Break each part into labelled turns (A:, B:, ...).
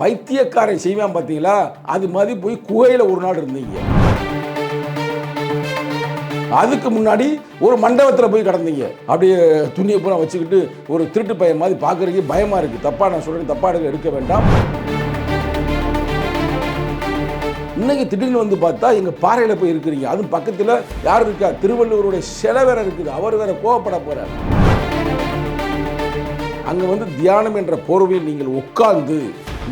A: பைத்தியக்காரன் செய்வான் பார்த்தீங்களா? அது மாதிரி போய் குகையில் ஒரு நாள் இருந்தீங்க. அதுக்கு முன்னாடி ஒரு மண்டபத்தில் போய் கிடந்தீங்க. அப்படியே துணியை பூரா வச்சுக்கிட்டு ஒரு திருட்டு பையன் மாதிரி பார்க்குறதுக்கு பயமாக இருக்குது தப்பாக நான் சொல்கிறேன் தப்பாக எடுக்க எடுக்க வேண்டாம். இன்னைக்கு திடீர்னு வந்து பார்த்தா எங்க பாறையில் போய் இருக்கிறீங்க. அதுவும் பக்கத்தில் யார் இருக்கா? திருவள்ளுவருடைய சிலை வேற இருக்குது. அவர் வேற கோவப்பட போகிறார் அங்கே வந்து தியானம் என்ற போர்வையில் நீங்கள் உட்கார்ந்து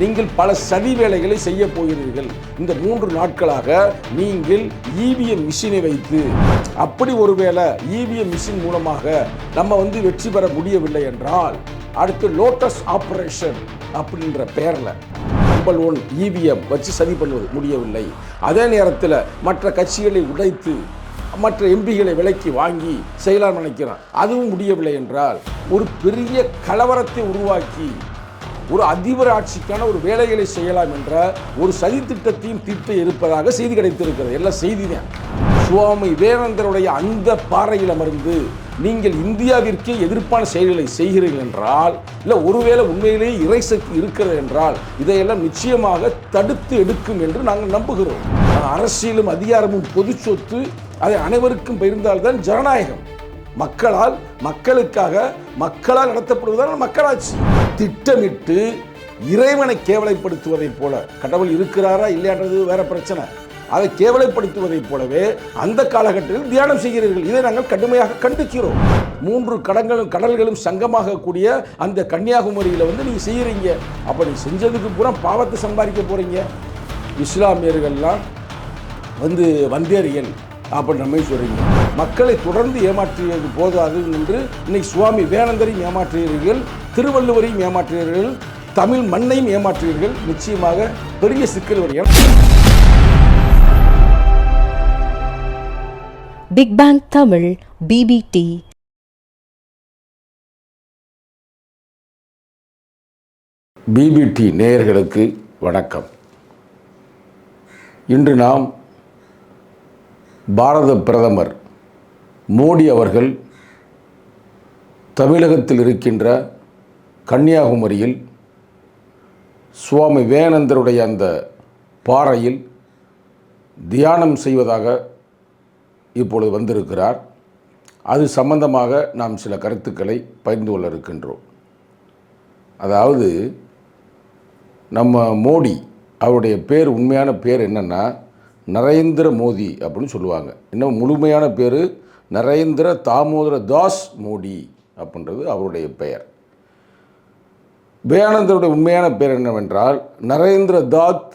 A: நீங்கள் பல சதி வேலைகளை செய்ய போகிறீர்கள். இந்த மூன்று நாட்களாக நீங்கள் இவிஎம் மிஷினை வைத்து அப்படி ஒருவேளை இவிஎம் மிஷின் மூலமாக நம்ம வந்து வெற்றி பெற முடியவில்லை என்றால் அடுத்து லோட்டஸ் ஆப்ரேஷன் அப்படின்ற பெயரில் நம்பர் ஒன் இவிஎம் வச்சு சதி பண்ணுவது முடியவில்லை. அதே நேரத்தில் மற்ற கட்சிகளை உடைத்து மற்ற எம்பிகளை விலைக்கு வாங்கி செய்யலாம் நினைக்கிறான் அதுவும் முடியவில்லை என்றால் ஒரு பெரிய கலவரத்தை உருவாக்கி ஒரு அதிபர் ஆட்சிக்கான ஒரு வேலைகளை செய்யலாம் என்ற ஒரு சதி திட்டத்தையும் தீட்ட இருப்பதாக செய்தி கிடைத்திருக்கிறது. எல்லாம் செய்தி தான் சுவாமி விவேகானந்தருடைய அந்த பாறையில் அமர்ந்து நீங்கள் இந்தியாவிற்கே எதிர்ப்பான செயல்களை செய்கிறீர்கள் என்றால் இல்லை ஒருவேளை உண்மையிலேயே இறைசக்தி இருக்கிறது என்றால் இதையெல்லாம் நிச்சயமாக தடுத்து எடுக்கும் என்று நாங்கள் நம்புகிறோம். அரசியலும் அதிகாரமும் பொது சொத்து அதை அனைவருக்கும் பகிர்ந்தால்தான் ஜனநாயகம். மக்களால் மக்களுக்காக மக்களால் நடத்தப்படுவதால் மக்களாட்சி. திட்டமிட்டு இறைவனை கேவலைப்படுத்துவதைப் போல. கடவுள் இருக்கிறாரா இல்லையான்றது வேற பிரச்சனை. அதை கேவலைப்படுத்துவதைப் போலவே அந்த காலகட்டத்தில் தியானம் செய்கிறீர்கள். இதை நாங்கள் கடுமையாக கண்டிக்கிறோம். மூன்று கடங்களும் கடல்களும் சங்கமாக கூடிய அந்த கன்னியாகுமரியில் வந்து நீங்கள் செய்கிறீங்க அப்போ நீ செஞ்சதுக்கு பூரா பாவத்தை சம்பாதிக்க போகிறீங்க இஸ்லாமியர்கள்லாம் வந்து வந்தேறியல் அப்படின்னு நம்ம சொல்கிறீங்க மக்களை தொடர்ந்து ஏமாற்றியது போதாது என்று இன்னைக்கு சுவாமி வேணந்தரையும் ஏமாற்றுகிறீர்கள் திருவள்ளுவரையும் ஏமாற்றுகிறீர்கள் தமிழ் மண்ணையும் ஏமாற்றுகிறீர்கள் நிச்சயமாக பெரிய சிக்கல் வரும்.
B: Big bang Tamil BBT
A: BBT நேயர்களுக்கு வணக்கம். இன்று நாம் பாரத பிரதமர் மோடி அவர்கள் தமிழகத்தில் இருக்கின்ற கன்னியாகுமரியில் சுவாமி விவேகானந்தருடைய அந்த பாறையில் தியானம் செய்வதாக இப்பொழுது வந்திருக்கிறார். அது சம்பந்தமாக நாம் சில கருத்துக்களை பகிர்ந்து கொள்ள இருக்கின்றோம். அதாவது நம்ம மோடி அவருடைய பேர் உண்மையான பேர் என்னென்னா நரேந்திர மோடி அப்படின்னு சொல்லுவாங்க. இன்னும் முழுமையான பேர் நரேந்திர தாமோதர தாஸ் மோடி அப்படின்றது அவருடைய பெயர். விவேகானந்தருடைய உண்மையான பெயர் என்னவென்றால் நரேந்திர தாத்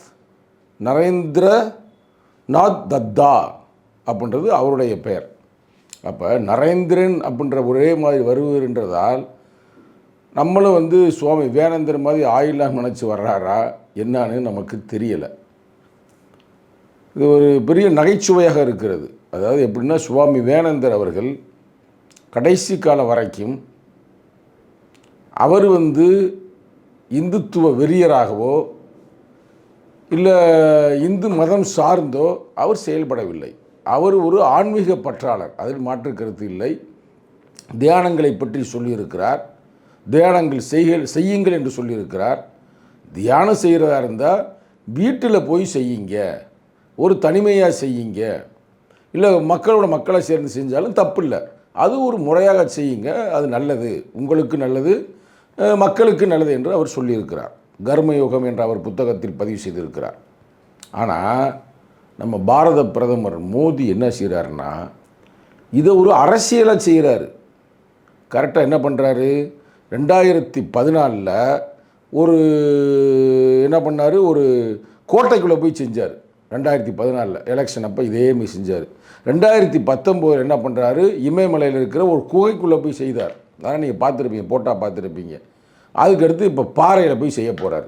A: நரேந்திர நாத் தத்தா அப்படின்றது அவருடைய பெயர். அப்போ நரேந்திரன் அப்படின்ற ஒரே மாதிரி வருவதுன்றதால் நம்மளும் வந்து சுவாமி வேனந்தர் மாதிரி ஆயிலாம் நினச்சி வர்றாரா என்னான்னு நமக்கு தெரியலை. இது ஒரு பெரிய நகைச்சுவையாக இருக்கிறது. அதாவது எப்படின்னா சுவாமி வேணந்தர் அவர்கள் கடைசி காலம் வரைக்கும் அவர் வந்து இந்துத்துவ வெறியராகவோ இல்லை இந்து மதம் சார்ந்தோ அவர் செயல்படவில்லை. அவர் ஒரு ஆன்மீக பற்றாளர் அதில் மாற்று கருத்து இல்லை. தியானங்களை பற்றி சொல்லியிருக்கிறார். தியானங்கள் செய்க செய்யுங்கள் என்று சொல்லியிருக்கிறார். தியானம் செய்கிறதா இருந்தால் வீட்டில் போய் செய்யுங்க. ஒரு தனிமையாக செய்யுங்க. இல்லை மக்களோட மக்களை சேர்ந்து செஞ்சாலும் தப்பு இல்லை அது ஒரு முறையாக செய்யுங்க அது நல்லது. உங்களுக்கு நல்லது மக்களுக்கு நல்லது என்று அவர் சொல்லியிருக்கிறார். கர்மயோகம் என்ற அவர் புத்தகத்தில் பதிவு செய்திருக்கிறார். ஆனால் நம்ம பாரத பிரதமர் மோடி என்ன செய்கிறாருன்னா இதை ஒரு அரசியலாக செய்கிறாரு கரெக்டாக என்ன பண்ணுறாரு ரெண்டாயிரத்தி பதினாலில் ஒரு என்ன பண்ணார்? ஒரு கோட்டைக்குள்ளே போய் செஞ்சார். ரெண்டாயிரத்தி பதினாலில் எலெக்ஷன் அப்போ இதே மாதிரி செஞ்சார். ரெண்டாயிரத்தி பத்தொம்போது என்ன பண்ணுறாரு இமயமலையில் இருக்கிற ஒரு குகைக்குள்ளே போய் செய்தார். அதனால் நீங்கள் பார்த்துருப்பீங்க போட்டால் பார்த்துருப்பீங்க. அதுக்கடுத்து இப்போ பாறையில் போய் செய்ய போகிறார்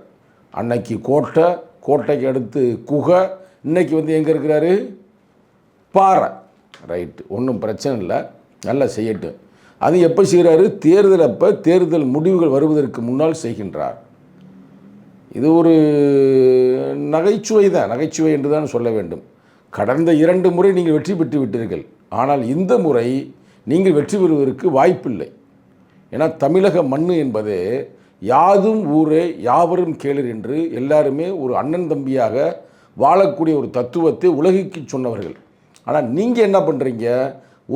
A: அன்னைக்கு கோட்டை கோட்டைக்கு அடுத்து குகை இன்றைக்கி வந்து எங்கே இருக்கிறாரு? பாறை. ரைட்டு. ஒன்றும் பிரச்சனை இல்லை. நல்லா செய்யட்டும். அது எப்போ செய்கிறாரு தேர்தல் அப்போ தேர்தல் முடிவுகள் வருவதற்கு முன்னால் செய்கின்றார். இது ஒரு நகைச்சுவை தான் நகைச்சுவை என்று தான் சொல்ல வேண்டும். கடந்த இரண்டு முறை நீங்கள் வெற்றி பெற்று விட்டீர்கள். ஆனால் இந்த முறை நீங்கள் வெற்றி பெறுவதற்கு வாய்ப்பில்லை. ஏன்னா தமிழக மண் என்பது யாதும் ஊரே யாவரும் கேளர் என்று எல்லாருமே ஒரு அண்ணன் தம்பியாக வாழக்கூடிய ஒரு தத்துவத்தை உலகிக்கு சொன்னவர்கள். ஆனால் நீங்கள் என்ன பண்ணுறீங்க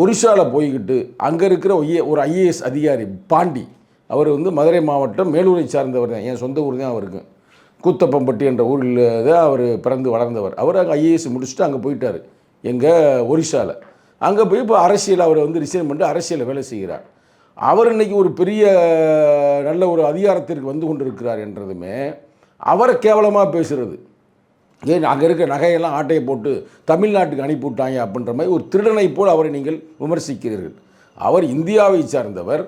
A: ஒரிசாவில் போய்கிட்டு அங்கே இருக்கிற ஒரு ஐஏஎஸ் அதிகாரி பாண்டி அவர் வந்து மதுரை மாவட்டம் மேலூரை சார்ந்தவர் தான். என் சொந்த ஊர் தான் அவருக்கு. கூத்தப்பம்பட்டி என்ற ஊரில் தான் அவர் பிறந்து வளர்ந்தவர். அவர் அங்கே ஐஏஎஸ் முடிச்சுட்டு அங்கே போயிட்டார். எங்கள் ஒரிசாவில் அங்கே போய் இப்போ அரசியல் அவர் வந்து ரிசைன் பண்ணிட்டு அரசியலில் வேலை செய்கிறார். அவர் இன்னைக்கு ஒரு பெரிய நல்ல ஒரு அதிகாரத்திற்கு வந்து கொண்டிருக்கிறார் என்றதுமே அவரை கேவலமாக பேசுகிறது ஏன் அங்கே இருக்க நகையெல்லாம் ஆட்டையை போட்டு தமிழ்நாட்டுக்கு அனுப்பி விட்டாங்க அப்படின்ற மாதிரி ஒரு திருடனை போல் அவரை நீங்கள் விமர்சிக்கிறீர்கள். அவர் இந்தியாவை சார்ந்தவர்.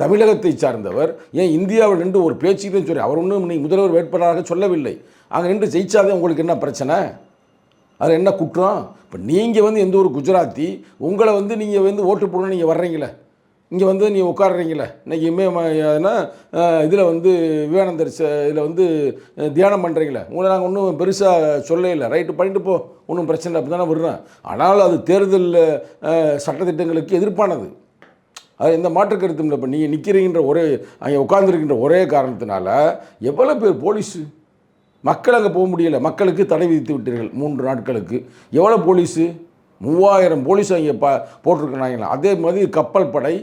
A: தமிழகத்தை சார்ந்தவர் ஏன் இந்தியாவில் நின்று ஒரு பேச்சுக்கு தான் சொல்லி அவர் ஒன்றும் நீங்கள் முதல்வர் வேட்பாளராக சொல்லவில்லை. அங்கே நின்று ஜெயிச்சாதே உங்களுக்கு என்ன பிரச்சனை? அது என்ன குற்றம்? இப்போ நீங்கள் வந்து எந்த ஒரு குஜராத்தி. உங்களை வந்து நீங்கள் வந்து ஓட்டு போடணும் நீங்கள் வர்றீங்களே. இங்கே வந்து நீங்கள் உட்காடுறீங்களே இன்றைக்கி இமயமனா இதில் வந்து விவேகானந்தர் இதில் வந்து தியானம் பண்ணுறீங்களே உங்களை நாங்கள் ஒன்றும் பெருசாக சொல்ல இல்லை ரைட்டு பண்ணிட்டு போ. ஒன்றும் பிரச்சனை அப்படி தானே விடுறோம் ஆனால் அது தேர்தல் சட்டத்திட்டங்களுக்கு எதிர்ப்பானது. அது எந்த மாற்று கருத்தும் இல்லை. இப்போ நீங்கள் நிற்கிறீங்கிற ஒரே அங்கே உட்கார்ந்துருக்கின்ற ஒரே காரணத்தினால எவ்வளோ பேர் போலீஸு மக்கள் அங்கே போக முடியலை. மக்களுக்கு தடை விதித்து விட்டீர்கள். மூன்று நாட்களுக்கு. எவ்வளோ போலீஸு? மூவாயிரம் போலீஸ் அங்கே ப போட்டிருக்கிறாங்களா? அதே மாதிரி கப்பல் படை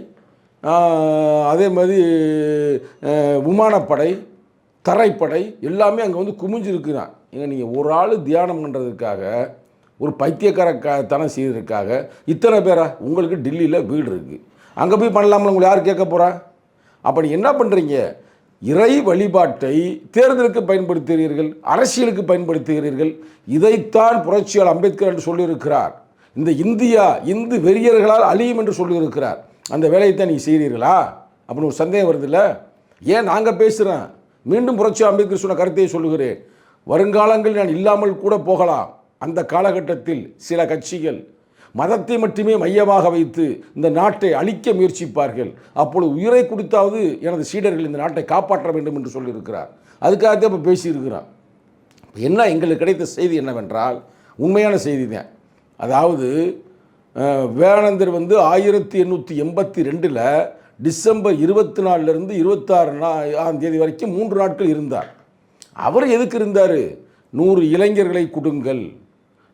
A: அதே மாதிரி விமானப்படை தரைப்படை எல்லாமே அங்கே வந்து குமிஞ்சிருக்குறான் ஏங்க நீங்கள் ஒரு ஆள் தியானம் பண்ணுறதுக்காக ஒரு பைத்தியக்கார க தனம் செய்வதற்காக இத்தனை பேரா? உங்களுக்கு டெல்லியில் வீடு இருக்குது அங்கே போய் பண்ணலாம்னு உங்களை யார் கேட்க போகிறா அப்போ நீ என்ன பண்ணுறீங்க இறை வழிபாட்டை தேர்தலுக்கு பயன்படுத்துகிறீர்கள் அரசியலுக்கு பயன்படுத்துகிறீர்கள். இதைத்தான் புரட்சியாளர் அம்பேத்கர் என்று சொல்லியிருக்கிறார். இந்த இந்தியா இந்து வெறியர்களால் அழியும் என்று சொல்லியிருக்கிறார். அந்த வேலையைத்தான் நீ செய்கிறீர்களா? அப்படின்னு ஒரு சந்தேகம் வருதுல்ல ஏன் நாங்கள் பேசுகிறேன் மீண்டும் புரட்சி அம்பேத்கர் சொன்ன கருத்தையை சொல்லுகிறேன். வருங்காலங்களில் நான் இல்லாமல் கூட போகலாம். அந்த காலகட்டத்தில் சில கட்சிகள் மதத்தை மட்டுமே மையமாக வைத்து இந்த நாட்டை அழிக்க முயற்சிப்பார்கள். அப்பொழுது உயிரை கொடுத்தாவது எனது சீடர்கள் இந்த நாட்டை காப்பாற்ற வேண்டும் என்று சொல்லியிருக்கிறார். அதுக்காகத்தான் இப்போ பேசியிருக்கிறார். என்ன எங்களுக்கு கிடைத்த செய்தி என்னவென்றால் உண்மையான செய்தி தான். அதாவது அஹ், விவேகானந்தர் வந்து ஆயிரத்தி எண்ணூற்றி எண்பத்தி ரெண்டில் டிசம்பர் இருபத்தி நாலுலேருந்து இருபத்தாறு நா ஆம் தேதி வரைக்கும் மூன்று நாட்கள் இருந்தார். அவர் எதுக்கு இருந்தார்? நூறு இளைஞர்களை கொடுங்கள்.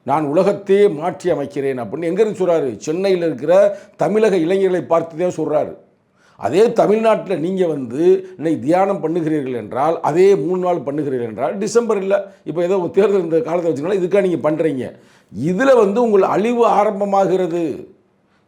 A: நான் உலகத்தையே மாற்றி அமைக்கிறேன் அப்படின்னு எங்கேருந்து சொல்கிறாரு சென்னையில் இருக்கிற தமிழக இளைஞர்களை பார்த்து தான் சொல்கிறாரு அதே தமிழ்நாட்டில் நீங்கள் வந்து இன்னைக்கு தியானம் பண்ணுகிறீர்கள் என்றால் அதே மூணு நாள் பண்ணுகிறீர்கள் என்றால் டிசம்பர் இல்லை இப்போ ஏதோ ஒரு தேர்தல் இந்த காலத்தை வச்சுக்கலாம் இதுக்காக நீங்கள் பண்ணுறீங்க இதில் வந்து உங்கள் அழிவு ஆரம்பமாகிறது.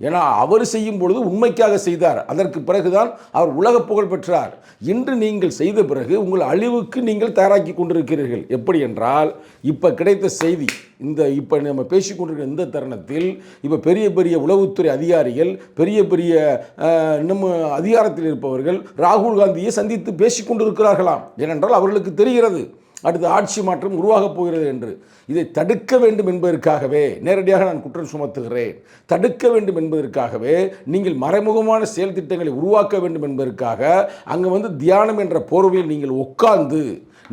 A: ஏன்னா அவர் செய்யும் பொழுது உண்மைக்காக செய்தார். அதற்கு பிறகுதான் அவர் உலக புகழ் பெற்றார். இன்று நீங்கள் செய்த பிறகு உங்கள் அழிவுக்கு நீங்கள் தயாராக்கி கொண்டிருக்கிறீர்கள். எப்படி என்றால் இப்போ கிடைத்த செய்தி இந்த இப்போ நம்ம பேசிக்கொண்டிருக்கிற இந்த தருணத்தில் இப்போ பெரிய பெரிய உளவுத்துறை அதிகாரிகள் பெரிய பெரிய நம்ம அதிகாரத்தில் இருப்பவர்கள் ராகுல் காந்தியை சந்தித்து பேசிக்கொண்டிருக்கிறார்களாம் ஏனென்றால் அவர்களுக்கு தெரிகிறது. அடுத்து ஆட்சி மாற்றம் உருவாகப் போகிறது என்று. இதை தடுக்க வேண்டும் என்பதற்காகவே நேரடியாக நான் குற்றம் சுமத்துகிறேன். தடுக்க வேண்டும் என்பதற்காகவே நீங்கள் மறைமுகமான செயல் திட்டங்களை உருவாக்க வேண்டும் என்பதற்காக அங்கே வந்து தியானம் என்ற போர்வையில் நீங்கள் உட்கார்ந்து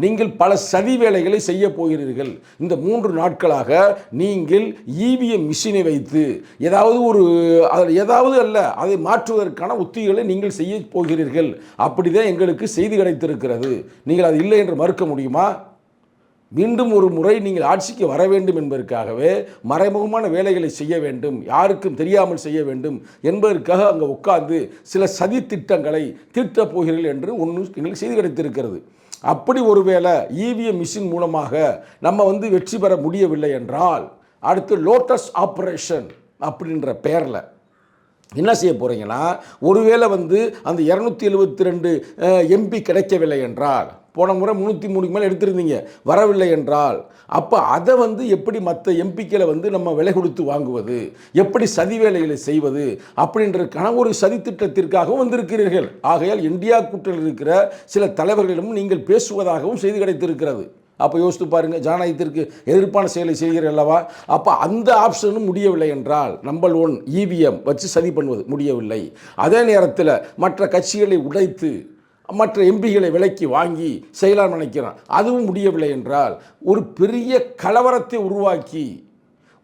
A: நீங்கள் பல சதி வேலைகளை செய்ய போகிறீர்கள். இந்த மூன்று நாட்களாக நீங்கள் இவிஎம் மிஷினை வைத்து ஏதாவது ஒரு அதில் ஏதாவது அல்ல அதை மாற்றுவதற்கான உத்திகளை நீங்கள் செய்ய போகிறீர்கள். அப்படிதான் எங்களுக்கு செய்தி கிடைத்திருக்கிறது. நீங்கள் அது இல்லை என்று மறுக்க முடியுமா? மீண்டும் ஒரு முறை நீங்கள் ஆட்சிக்கு வர வேண்டும் என்பதற்காகவே மறைமுகமான வேலைகளை செய்ய வேண்டும். யாருக்கும் தெரியாமல் செய்ய வேண்டும் என்பதற்காக அங்கே உட்கார்ந்து சில சதி திட்டங்களை தீட்டப் போகிறீர்கள் என்று ஒன்று எங்களுக்கு செய்தி கிடைத்திருக்கிறது. அப்படி ஒருவேளை இவிஎம் மிஷின் மூலமாக நம்ம வந்து வெற்றி பெற முடியவில்லை என்றால் அடுத்து லோட்டஸ் ஆப்ரேஷன் அப்படின்ற பெயரில் என்ன செய்ய போகிறீங்கன்னா ஒருவேளை வந்து அந்த இரநூத்தி எழுபத்தி ரெண்டு எம்பி கிடைக்கவில்லை என்றால் போன முறை முந்நூற்றி மூணுக்கு மேலே எடுத்திருந்தீங்க. வரவில்லை என்றால் அப்போ அதை வந்து எப்படி மற்ற எம்பிக்களை வந்து நம்ம விலை கொடுத்து வாங்குவது? எப்படி சதி வேலைகளை செய்வது? அப்படின்றதுக்கான ஒரு சதி திட்டத்திற்காகவும் வந்திருக்கிறீர்கள். ஆகையால் இந்தியா கூட்டத்தில் இருக்கிற சில தலைவர்களிடமும் நீங்கள் பேசுவதாகவும் செய்தி கிடைத்திருக்கிறது. அப்போ யோசித்து பாருங்கள் ஜனநாயகத்திற்கு எதிர்ப்பான செயலை செய்கிறீர்கள் அல்லவா? அப்போ அந்த ஆப்ஷனும் முடியவில்லை என்றால் நம்பர் ஒன் இவிஎம் வச்சு சதி பண்ணுவது முடியவில்லை. அதே நேரத்தில் மற்ற கட்சிகளை உடைத்து மற்ற எம்பிகளை விலைக்கு வாங்கி செய்யலாம் நினைக்கிறான். அதுவும் முடியவில்லை என்றால் ஒரு பெரிய கலவரத்தை உருவாக்கி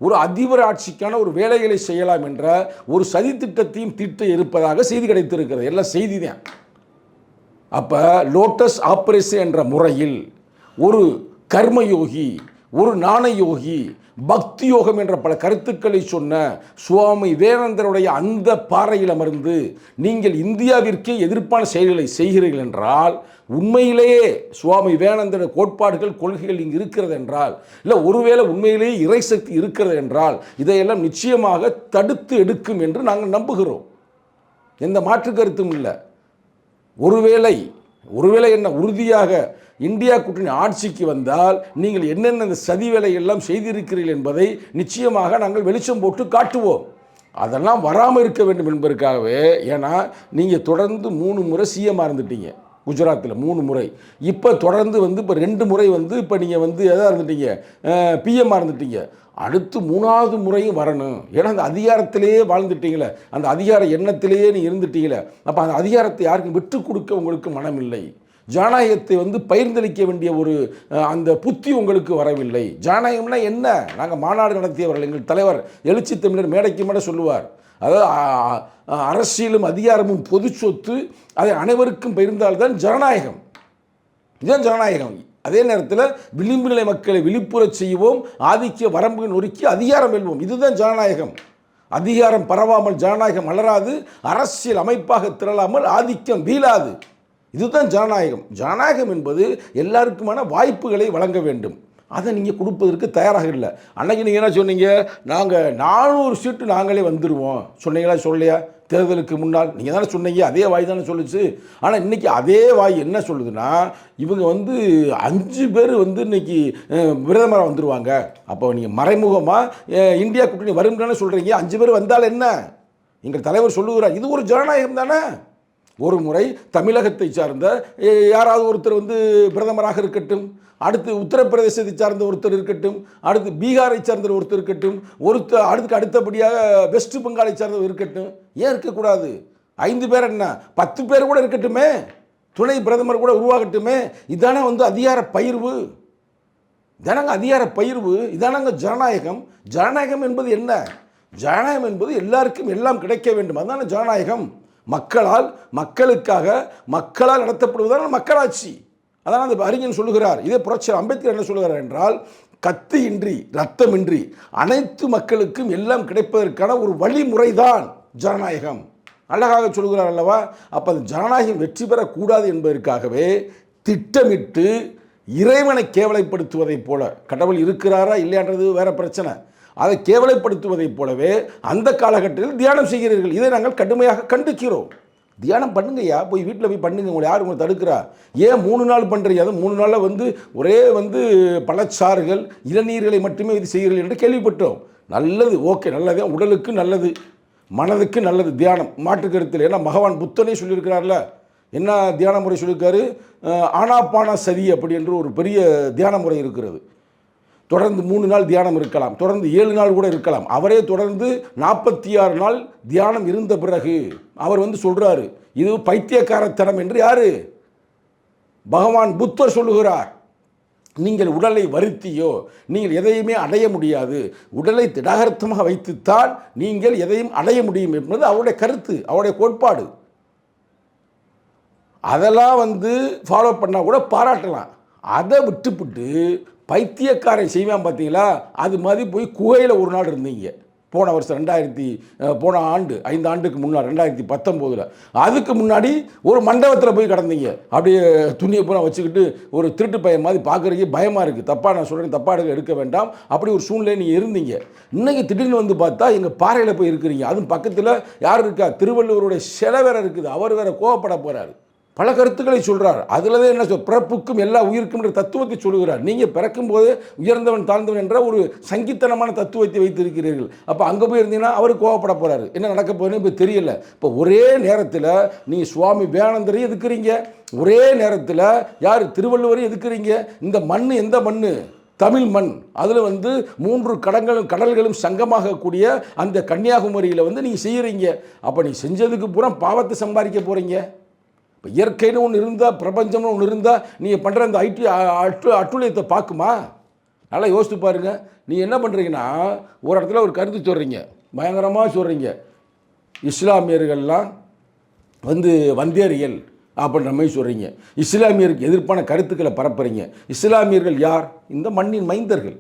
A: ஒரு அதிபர் ஆட்சிக்கான ஒரு வேலைகளை செய்யலாம் என்ற ஒரு சதி திட்டத்தையும் தீட்ட இருப்பதாக செய்தி கிடைத்திருக்கிறது. எல்லாம் செய்தி தான். அப்போ லோட்டஸ் ஆபரேஷன் என்ற முறையில் ஒரு கர்மயோகி ஒரு ஞானயோகி பக்தி யோகம் என்ற பல கருத்துக்களை சொன்ன சுவாமி விவேகானந்தருடைய அந்த பாறையில் அமர்ந்து நீங்கள் இந்தியாவிற்கே எதிர்ப்பான செயல்களை செய்கிறீர்கள் என்றால் உண்மையிலேயே சுவாமி விவேகானந்தர கோட்பாடுகள் கொள்கைகள் இங்கு இருக்கிறது என்றால் இல்லை ஒருவேளை உண்மையிலேயே இறைசக்தி இருக்கிறது என்றால் இதையெல்லாம் நிச்சயமாக தடுத்து எடுக்கும் என்று நாங்கள் நம்புகிறோம். எந்த மாற்று கருத்தும் இல்லை. ஒருவேளை ஒருவேளை என்ன உறுதியாக இந்தியா கூட்டணி ஆட்சிக்கு வந்தால் நீங்கள் என்னென்ன இந்த சதி வேலையெல்லாம் செய்திருக்கிறீர்கள் என்பதை நிச்சயமாக நாங்கள் வெளிச்சம் போட்டு காட்டுவோம். அதெல்லாம் வராமல் இருக்க வேண்டும் என்பதற்காகவே ஏன்னா நீங்கள் தொடர்ந்து மூணு முறை சிஎம்மாக இருந்துட்டீங்க. குஜராத்தில் மூணு முறை. இப்போ தொடர்ந்து வந்து இப்போ ரெண்டு முறை வந்து இப்போ நீங்கள் வந்து எதாக இருந்துட்டீங்க? பிஎம்மாக இருந்துட்டீங்க. அடுத்து மூணாவது முறையும் வரணும். ஏன்னா அந்த அதிகாரத்திலேயே வாழ்ந்துட்டீங்களே. அந்த அதிகார எண்ணத்திலேயே நீ இருந்துட்டீங்களே. அப்போ அந்த அதிகாரத்தை யாருக்கும் விட்டு கொடுக்க உங்களுக்கு மனமில்லை. ஜனநாயகத்தை வந்து பகிர்ந்தளிக்க வேண்டிய ஒரு அந்த புத்தி உங்களுக்கு வரவில்லை. ஜனநாயகம்னா என்ன? நாங்கள் மாநாடு நடத்தியவர்கள் எங்கள் தலைவர் எழுச்சி தமிழர் மேடைக்கு மேடை சொல்லுவார். அதாவது அரசியலும் அதிகாரமும் பொது சொத்து அதை அனைவருக்கும் பகிர்ந்தால்தான் ஜனநாயகம். இதுதான் ஜனநாயகம். அதே நேரத்தில் விளிம்பு நிலை மக்களை விழிப்புறச் செய்வோம் ஆதிக்க வரம்பு நொறுக்கி அதிகாரம் வெல்வோம். இதுதான் ஜனநாயகம். அதிகாரம் பரவாமல் ஜனநாயகம் மலராது அரசியல் அமைப்பாக திரளாமல் ஆதிக்கம் வீழாது. இதுதான் ஜனநாயகம். ஜனநாயகம் என்பது எல்லாருக்குமான வாய்ப்புகளை வழங்க வேண்டும். அதை நீங்கள் கொடுப்பதற்கு தயாராக இல்லை. அன்னைக்கு நீங்கள் என்ன சொன்னீங்க? நாங்கள் நானூறு சீட்டு நாங்களே வந்துடுவோம் சொன்னீங்களா சொல்லலையா? தேர்தலுக்கு முன்னால் நீங்கள் தானே சொன்னீங்க அதே வாய் தானே சொல்லுச்சு. ஆனால் இன்றைக்கி அதே வாய் என்ன சொல்லுதுன்னா இவங்க வந்து அஞ்சு பேர் வந்து இன்னைக்கு பிரதமராக வந்துடுவாங்க அப்போ நீங்கள் மறைமுகமாக இந்தியா கூட்டணி வரும் தானே சொல்கிறீங்க அஞ்சு பேர் வந்தால் என்ன? எங்கள் தலைவர் சொல்லுகிறார் இது ஒரு ஜனநாயகம் தானே? ஒரு முறை தமிழகத்தை சார்ந்த யாராவது ஒருத்தர் வந்து பிரதமராக இருக்கட்டும் அடுத்து உத்தரப்பிரதேசத்தை சார்ந்த ஒருத்தர் இருக்கட்டும் அடுத்து பீகாரை சார்ந்த ஒருத்தர் இருக்கட்டும் ஒருத்தர் அடுத்துக்கு அடுத்தபடியாக வெஸ்ட் பெங்காலை சார்ந்தவர் இருக்கட்டும் ஏன் இருக்கக்கூடாது? ஐந்து பேர் என்ன? பத்து பேர் கூட இருக்கட்டுமே. துணை பிரதமர் கூட உருவாகட்டுமே. இதானே வந்து அதிகார பயிர்வு இதானங்க அதிகார பயிர்வு இதானங்க ஜனநாயகம். ஜனநாயகம் என்பது என்ன? ஜனநாயகம் என்பது எல்லாருக்கும் எல்லாம் கிடைக்க வேண்டும். அதுதானே ஜனநாயகம். மக்களால் மக்களுக்காக மக்களால் நடத்தப்படுவதான மக்களாட்சி. அதான் அந்த அறிஞன் சொல்லுகிறார். இதே புரட்சியர் அம்பேத்கர் என்ன சொல்லுகிறார் என்றால் கத்து இன்றி ரத்தமின்றி அனைத்து மக்களுக்கும் எல்லாம் கிடைப்பதற்கான ஒரு வழிமுறைதான் ஜனநாயகம். அழகாக சொல்கிறார் அல்லவா? அப்போ அந்த ஜனநாயகம் வெற்றி பெறக்கூடாது என்பதற்காகவே திட்டமிட்டு இறைவனை கேவலைப்படுத்துவதைப் போல கடவுள் இருக்கிறாரா இல்லையான்றது வேற பிரச்சனை. அதை கேவலைப்படுத்துவதைப் போலவே அந்த காலகட்டத்தில் தியானம் செய்கிறீர்கள். இதை நாங்கள் கடுமையாக கண்டிக்கிறோம். தியானம் பண்ணுங்கய்யா. போய் வீட்டில் போய் பண்ணுங்க. உங்களை யார் உங்களை தடுக்கிறா? ஏன் மூணு நாள் பண்ணுறீங்க அது மூணு நாளில் வந்து ஒரே வந்து பழச்சாறுகள் இளநீர்களை மட்டுமே இது செய்கிறீர்கள் என்று கேள்விப்பட்டோம். நல்லது ஓகே நல்லது. உடலுக்கு நல்லது மனதுக்கு நல்லது. தியானம். மாற்று கருத்தில் ஏன்னா பகவான் புத்தனே சொல்லியிருக்கிறார்ல. என்ன தியான முறை சொல்லியிருக்காரு? ஆனாப்பான சதி அப்படி என்று ஒரு பெரிய தியான முறை இருக்கிறது. தொடர்ந்து மூணு நாள் தியானம் இருக்கலாம். தொடர்ந்து ஏழு நாள் கூட இருக்கலாம். அவரே தொடர்ந்து நாற்பத்தி ஆறு நாள் தியானம் இருந்த பிறகு அவர் வந்து சொல்கிறாரு இது பைத்தியக்காரத்தனம் என்று யார்? பகவான் புத்தர் சொல்லுகிறார் நீங்கள் உடலை வருத்தியோ நீங்கள் எதையுமே அடைய முடியாது. உடலை திடகர்த்தமாக வைத்துத்தான் நீங்கள் எதையும் அடைய முடியும் என்பது அவருடைய கருத்து அவருடைய கோட்பாடு. அதெல்லாம் வந்து ஃபாலோ பண்ணால் கூட பாராட்டலாம். அதை விட்டுப்புட்டு பைத்தியக்காரன் செய்வான் பார்த்தீங்களா? அது மாதிரி போய் குகையில் ஒரு நாள் இருந்தீங்க. போன வருஷம் ரெண்டாயிரத்தி போன ஆண்டு ஐந்து ஆண்டுக்கு முன்னாடி ரெண்டாயிரத்தி பத்தொம்போதில். அதுக்கு முன்னாடி ஒரு மண்டபத்தில் போய் கிடந்தீங்க. அப்படியே துணியை பூரா வச்சுக்கிட்டு ஒரு திருட்டு பையன் மாதிரி பார்க்குறதுக்கே பயமாக இருக்குது தப்பாக நான் சொல்கிறேன் தப்பாக எடுக்க எடுக்க வேண்டாம். அப்படி ஒரு சூழ்நிலை நீங்கள் இருந்தீங்க. இன்னைக்கு திடீர்னு வந்து பார்த்தா எங்கள் பாறையில் போய் இருக்கிறீங்க. அதுவும் பக்கத்தில் யார் இருக்கா? திருவள்ளுவருடைய சிலை வேறு இருக்குது. அவர் வேறு கோவப்பட போகிறாரு பல கருத்துக்களை சொல்கிறார் அதில் தான் என்ன சொல் பிறப்புக்கும் எல்லா உயிருக்கும் என்ற தத்துவத்தை சொல்லுகிறார். நீங்கள் பிறக்கும்போது உயர்ந்தவன் தாழ்ந்தவன் என்ற ஒரு சங்கித்தனமான தத்துவத்தை வைத்திருக்கிறீர்கள். அப்போ அங்கே போய் இருந்தீங்கன்னா அவர் கோவப்பட போகிறாரு என்ன நடக்க போகிறேன்னு இப்போ தெரியல. இப்போ ஒரே நேரத்தில் நீங்கள் சுவாமி வேணந்தரையும் எதுக்குறீங்க? ஒரே நேரத்தில் யார் திருவள்ளுவரையும் எதுக்குறீங்க? இந்த மண் எந்த மண் தமிழ் மண். அதில் வந்து மூன்று கடங்களும் கடல்களும் சங்கமாகக்கூடிய அந்த கன்னியாகுமரியில் வந்து நீங்கள் செய்கிறீங்க அப்போ நீ செஞ்சதுக்கு பூரா பாவத்தை சம்பாதிக்க போகிறீங்க இப்போ இயற்கைன்னு ஒன்று இருந்தால் பிரபஞ்சம்னு ஒன்று இருந்தால் நீங்கள் பண்ணுற அந்த ஐடி அட்டு அட்டுழியத்தை பார்க்குமா? நல்லா யோசித்து பாருங்க. நீ என்ன பண்ணுறீங்கன்னா ஒரு இடத்துல ஒரு கருத்து சொல்கிறீங்க பயங்கரமாக சொல்கிறீங்க இஸ்லாமியர்கள்லாம் வந்து வந்தேரியல் அப்படின்ற மாதிரி சொல்கிறீங்க இஸ்லாமியருக்கு எதிர்ப்பான கருத்துக்களை பரப்புறீங்க. இஸ்லாமியர்கள் யார்? இந்த மண்ணின் மைந்தர்கள்.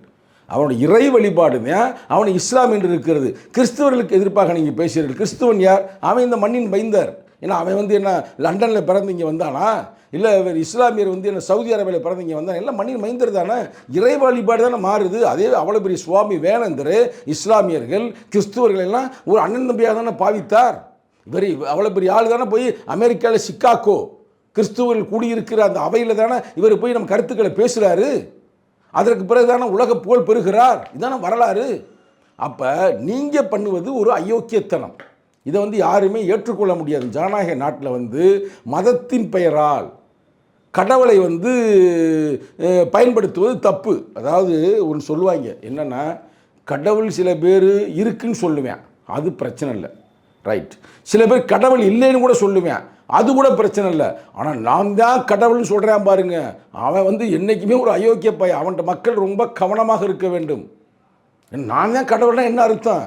A: அவனுடைய இறை வழிபாடு தான் அவனை இஸ்லாம் என்று இருக்கிறது. கிறிஸ்தவர்களுக்கு எதிர்ப்பாக நீங்கள் பேசுகிறீர்கள் கிறிஸ்துவன் யார்? அவன் இந்த மண்ணின் மைந்தர். ஏன்னா அவன் வந்து என்ன லண்டனில் பிறந்து இங்கே வந்தானா? இல்லை இஸ்லாமியர் வந்து என்ன சவுதி அரேபியாவில் பிறந்து இங்கே வந்தான்? எல்லாம் மணி மைந்தர் தானே? இறை வழிபாடு தானே மாறுது. அதே அவ்வளோ பெரிய சுவாமி வேணந்தர் இஸ்லாமியர்கள் கிறிஸ்துவர்கள் எல்லாம் ஒரு அண்ணன் தம்பியாக தானே பாவித்தார். வெரி அவ்வளோ பெரிய ஆள் தானே போய் அமெரிக்காவில் சிக்காகோ கிறிஸ்துவர்கள் கூடியிருக்கிற அந்த அவையில் தானே இவர் போய் நம்ம கருத்துக்களை பேசுகிறாரு அதற்கு பிறகு தானே உலக புகழ் பெறுகிறார். இதான வரலாறு. அப்போ நீங்கள் பண்ணுவது ஒரு அயோக்கியத்தனம். இதை வந்து யாருமே ஏற்றுக்கொள்ள முடியாது. ஜனநாயக நாட்டில் வந்து மதத்தின் பெயரால் கடவுளை வந்து பயன்படுத்துவது தப்பு. அதாவது ஒன்று சொல்லுவாங்க என்னென்னா கடவுள் சில பேர் இருக்குன்னு சொல்லுவேன். அது பிரச்சனை இல்லை. ரைட் சில பேர் கடவுள் இல்லைன்னு கூட சொல்லுவேன். அது கூட பிரச்சனை இல்லை. ஆனால் நான் தான் கடவுள்னு சொல்கிறேன் பாருங்க. அவன் வந்து என்றைக்குமே ஒரு அயோக்கிய பையன். அவன்கிட்ட மக்கள் ரொம்ப கவனமாக இருக்க வேண்டும். நான் தான் கடவுள்னா என்ன அர்த்தம்?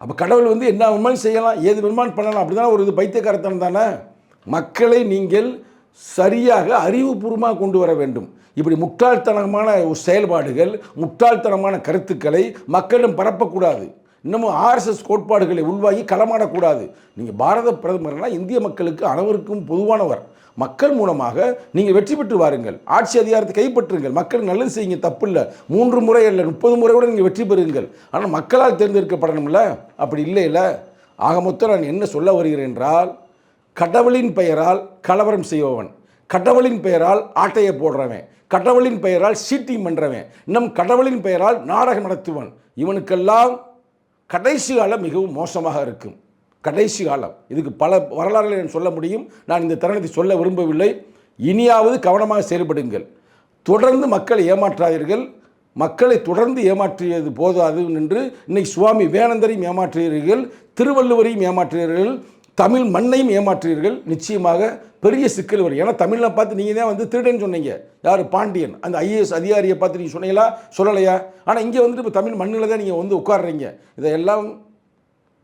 A: அப்போ கடவுள் வந்து என்ன வேணுமாலும் செய்யலாம் ஏது வேணுமாலும் பண்ணலாம் அப்படி ஒரு இது பைத்தியக்காரத்தனம் தானே? மக்களை நீங்கள் சரியாக அறிவுபூர்வமாக கொண்டு வர வேண்டும். இப்படி முட்டாள்தனமான ஒரு செயல்பாடுகள் முட்டாள்தனமான கருத்துக்களை மக்களிடம் பரப்பக்கூடாது. இன்னமும் ஆர்எஸ்எஸ் கோட்பாடுகளை உள்வாங்கி களமாடக்கூடாது. நீங்கள் பாரத பிரதமர்னால் இந்திய மக்களுக்கு அனைவருக்கும் பொதுவானவர். மக்கள் மூலமாக நீங்கள் வெற்றி பெற்று வாருங்கள். ஆட்சி அதிகாரத்தை கைப்பற்றுங்கள். மக்கள் நல்லது செய்யுங்க தப்பு இல்லை மூன்று முறை இல்லை முப்பது முறை கூட நீங்கள் வெற்றி பெறுங்கள். ஆனால் மக்களால் தேர்ந்தெடுக்கப்படணும்ல? அப்படி இல்லை இல்லை ஆக மொத்தம் நான் என்ன சொல்ல வருகிறேன் என்றால் கடவுளின் பெயரால் கலவரம் செய்பவன் கடவுளின் பெயரால் ஆட்டையை போடுறவன் கடவுளின் பெயரால் சீட்டிங் பண்ணுறவன் நம் கடவுளின் பெயரால் நாடகம் நடத்துவன் இவனுக்கெல்லாம் கடைசி காலம் மிகவும் மோசமாக இருக்கும். கடைசி காலம். இதுக்கு பல வரலாறுகளை நான் சொல்ல முடியும். நான் இந்த தருணத்தை சொல்ல விரும்பவில்லை. இனியாவது கவனமாக செயல்படுங்கள். தொடர்ந்து மக்களை ஏமாற்றாதீர்கள். மக்களை தொடர்ந்து ஏமாற்றியது போதாது என்று இன்னைக்கு சுவாமி வேணந்தரையும் ஏமாற்றுகிறீர்கள் திருவள்ளுவரையும் ஏமாற்றுகிறீர்கள் தமிழ் மண்ணையும் ஏமாற்றுகிறீர்கள் நிச்சயமாக பெரிய சிக்கல் வரும். ஏன்னா தமிழில் பார்த்து நீங்கள் தான் வந்து திருடன்னு சொன்னீங்க. யார்? பாண்டியன். அந்த ஐஏஎஸ் அதிகாரியை பார்த்து நீங்கள் சொன்னீங்களா? சொல்லலையா? ஆனால் இங்கே வந்துட்டு இப்போ தமிழ் மண்ணில் தான் நீங்கள் வந்து உட்காடுறீங்க இதையெல்லாம்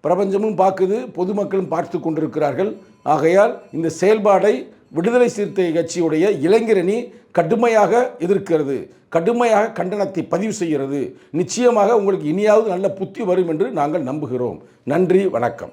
A: பிரபஞ்சமும் பார்க்குது பொதுமக்களும் பார்த்து கொண்டிருக்கிறார்கள். ஆகையால் இந்த செயல்பாடை விடுதலை சிறுத்தை கட்சியுடைய இளைஞரணி கடுமையாக எதிர்க்கிறது கடுமையாக கண்டனத்தை பதிவு செய்கிறது. நிச்சயமாக உங்களுக்கு இனியாவது நல்ல புத்தி வரும் என்று நாங்கள் நம்புகிறோம். நன்றி வணக்கம்.